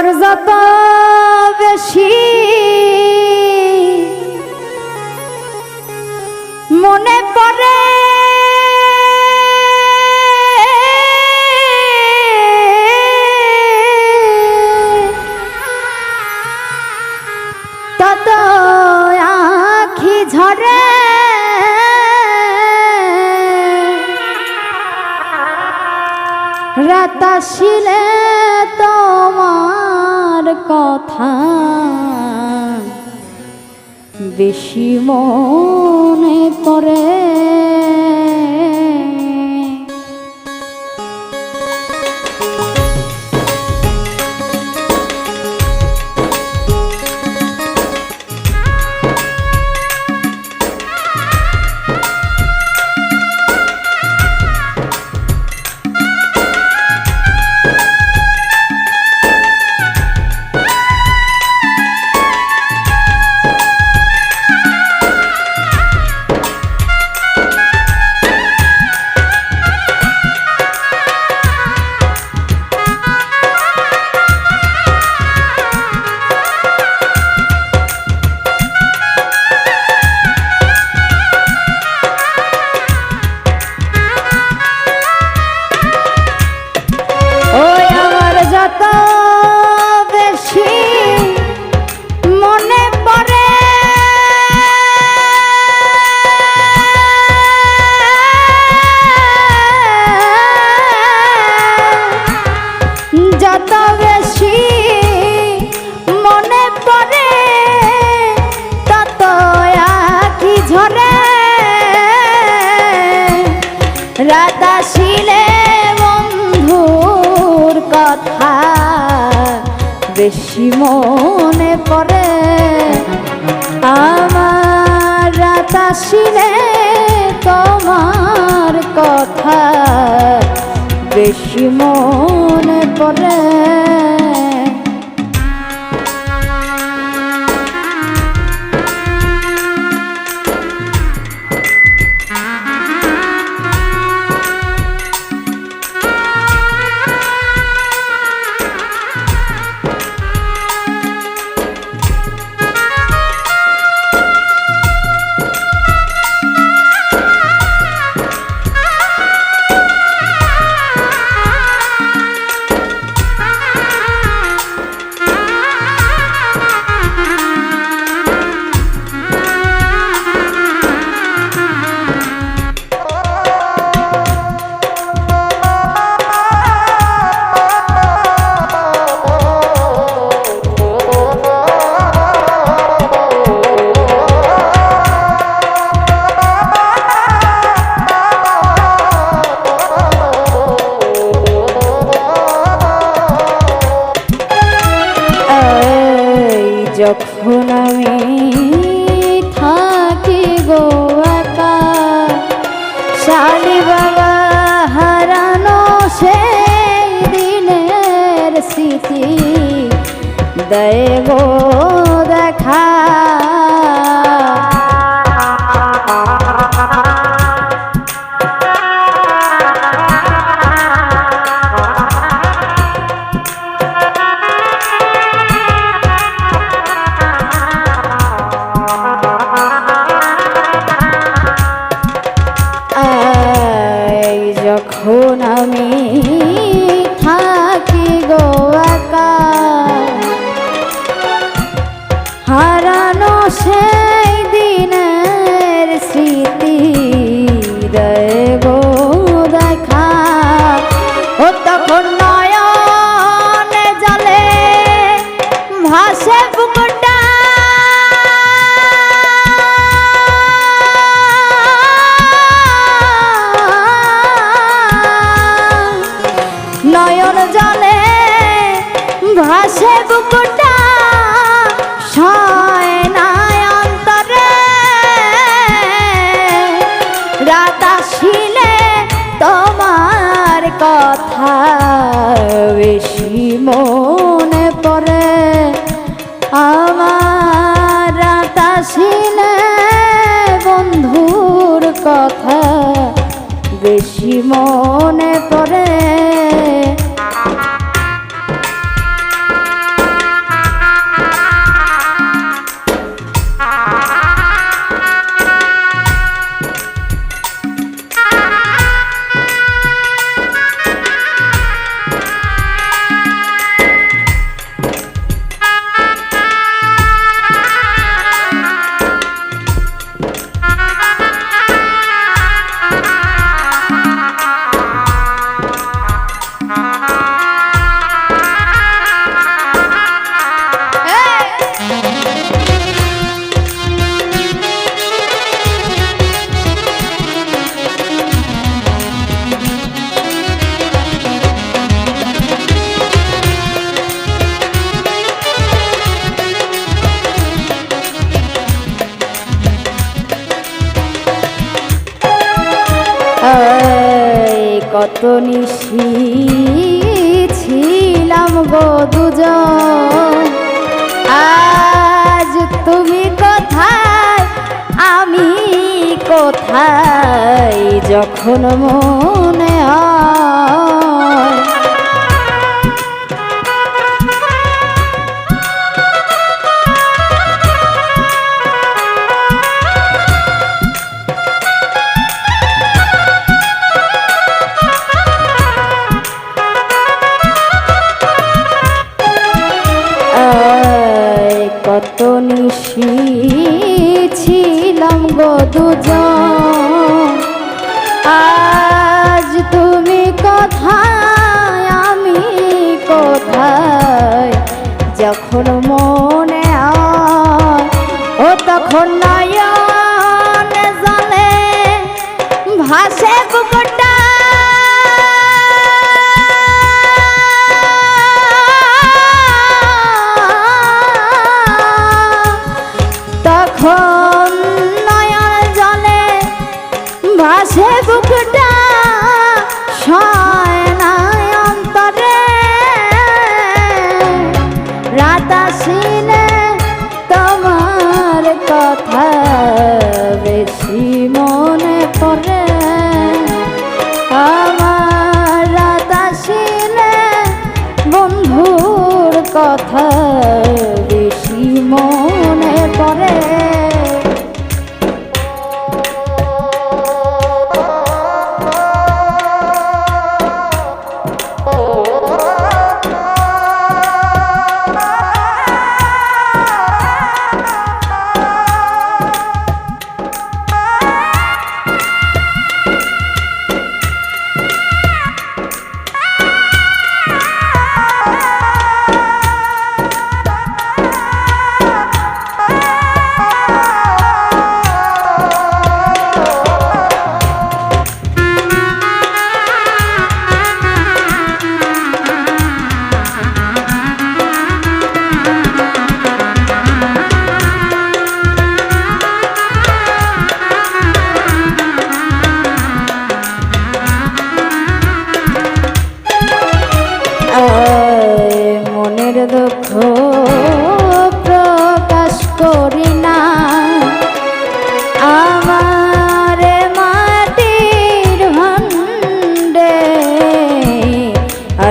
আমার যত বেশি মনে পড়ে তত আখি ঝরে। রাত তোমার কথা বেশি মনে পড়ে। বেশি মনে পড়ে। আমার রাত আসিলে তোমার কথা বেশি মনে বাবা দেখা আমার আসিলে বন্ধুর কথা বেশি মনে পড়ে কত নিশি ছিলাম গো দুজন। আজ তুমি কোথায়? আমি কোথায়? যখন মনে হয় কত নিশি ছিলাম গো আজ তুমি কোথায় আমি কোথায়? যখন মনে ও তখন নয়নে কথা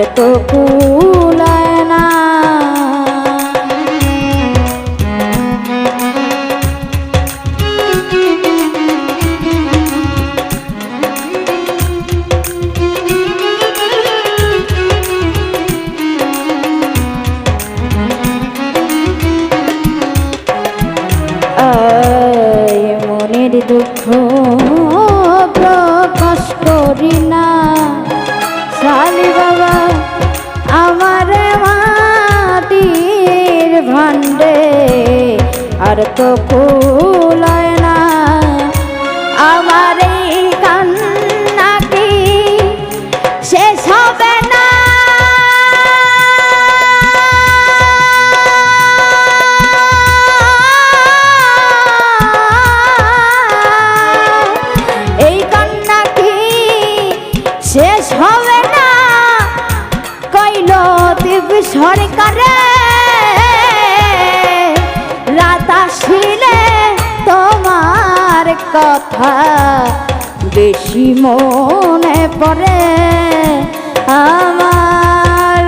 আর তো কথা বেশি মনে পড়ে। আমার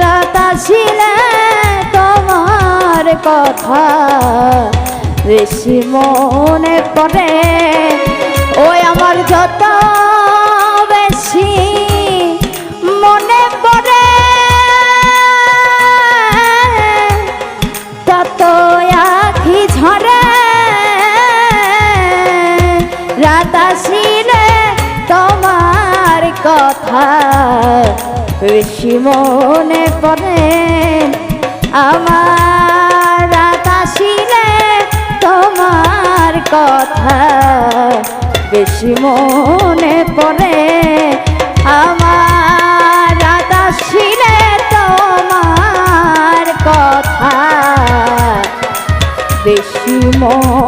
ছিলে তোমার কথা বেশি মনে পড়ে। ওই আমার যত বেশি মনে পড়ে আমার রাত আসিলে তোমার কথা বেশি মনে পড়ে, আমার রাত আসিলে তোমার কথা বেশি মনে